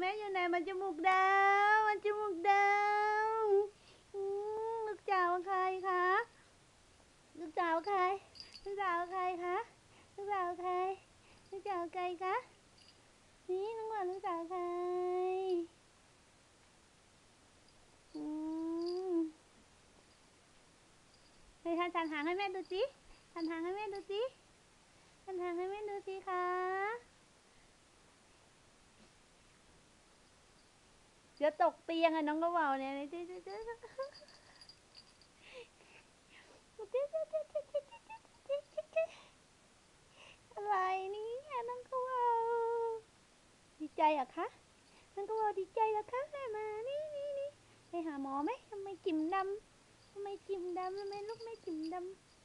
แม่อยู่ไหนมันจมูกดาวมันจมูกดาวลูกสาวใครคะลูกสาวใครลูกสาวใครคะลูกสาวใครลูกสาวใครคะนี่น้องหวานลูกสาวใครอืมเฮ้ยหันหันหางให้แม่ดูสิหันหางให้แม่ดูสิหันหางให้แม่ดูสิคะ เดี๋ยวตกเตียงอะน้องก็บอกเนี่ยเจ๊เจ๊เจ๊อะไรนี่น้องก็บอกดีใจอะคะน้องก็บอกดีใจเหรอคะแม่มานี่นี่นี่ไปหาหมอไหมทำไมจิ๋มดำทำไมจิ๋มดำทำไมลูกไม่จิ๋มดำ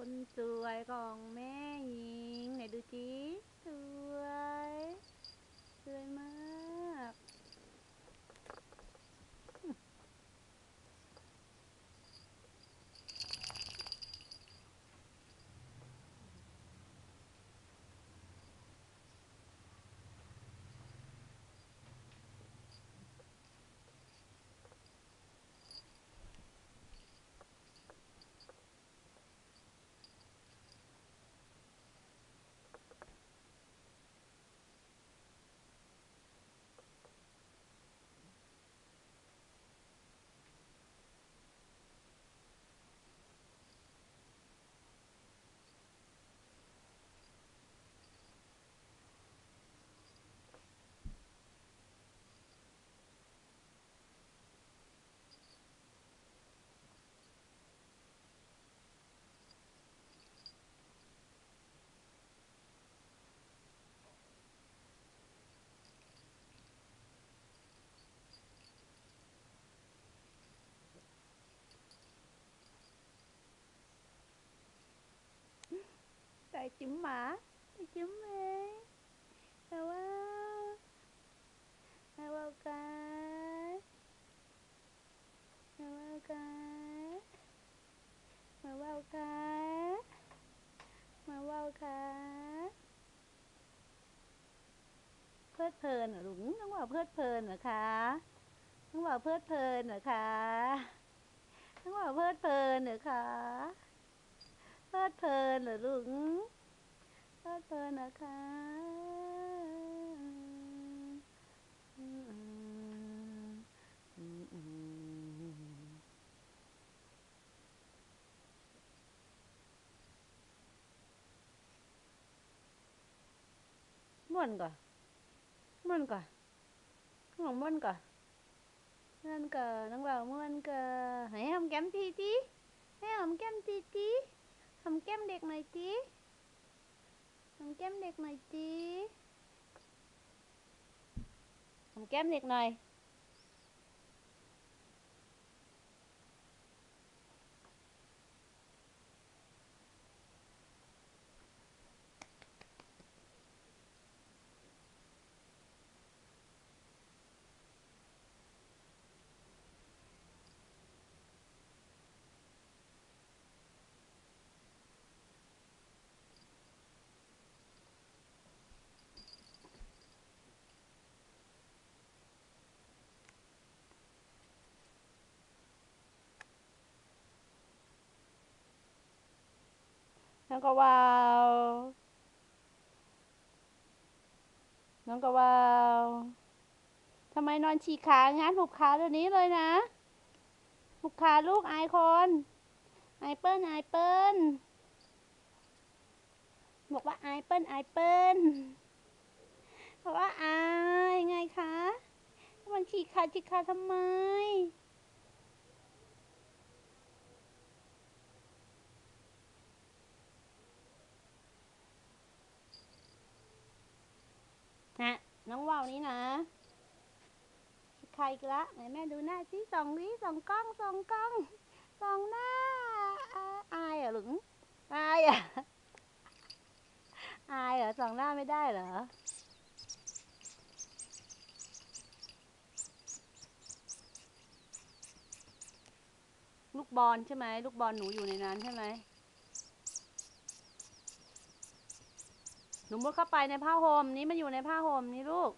คนสวยของแม่หญิงไหนดูจีสวย สวยมาก ใส่ จิ้มหมาใส่จิ้มเองแต่ว่าแต่ว่ากันแต่ว่ากันมาว่ากันมาว่ากันเพลิดเพลินหรือลุงต้องบอกเพลิดเพลินเหรอคะต้องบอกเพลิดเพลินเหรอคะต้องบอกเพลิดเพลินเหรอคะเพลิดเพลินเหรอลุง เพลิดเพลินนะคะอืมอืมอืมม่วนก่อนม่วนก่อนข้างหลังม่วนก่อนม่วนก่อนน้องบ่าวม่วนก่อนให้หอมแก้มทีทีให้หอมแก้มทีทีหอมแก้มเด็กหน่อยที หอมแก้มเด็กหน่อยจีหอมแก้มเด็กหน่อย น้องกวาวน้องกวาวทำไมนอนฉีกขางั้นหุบขาเดี๋ยวนี้เลยนะ หุบขาลูกอายคนไอายเปิ้ลไอายเปิ้ลบอกว่าไอายเปิ้ลไอายเปิ้ลบอกว่าอายไงคะ มันฉีกขาฉีกขาทำไม นะ น้องว่าวนี่นะใครกละไหนแม่ดูหน้าสิสองดิสองกล้องสองกล้องสองหน้าอายเหรอหลึงอายอะอายเหรอสองหน้าไม่ได้เหรอลูกบอลใช่ไหมลูกบอลหนูอยู่ในนั้นใช่ไหมหนูมุดเข้าไปในผ้าห่มนี้มันอยู่ในผ้าห่มนี่ลูก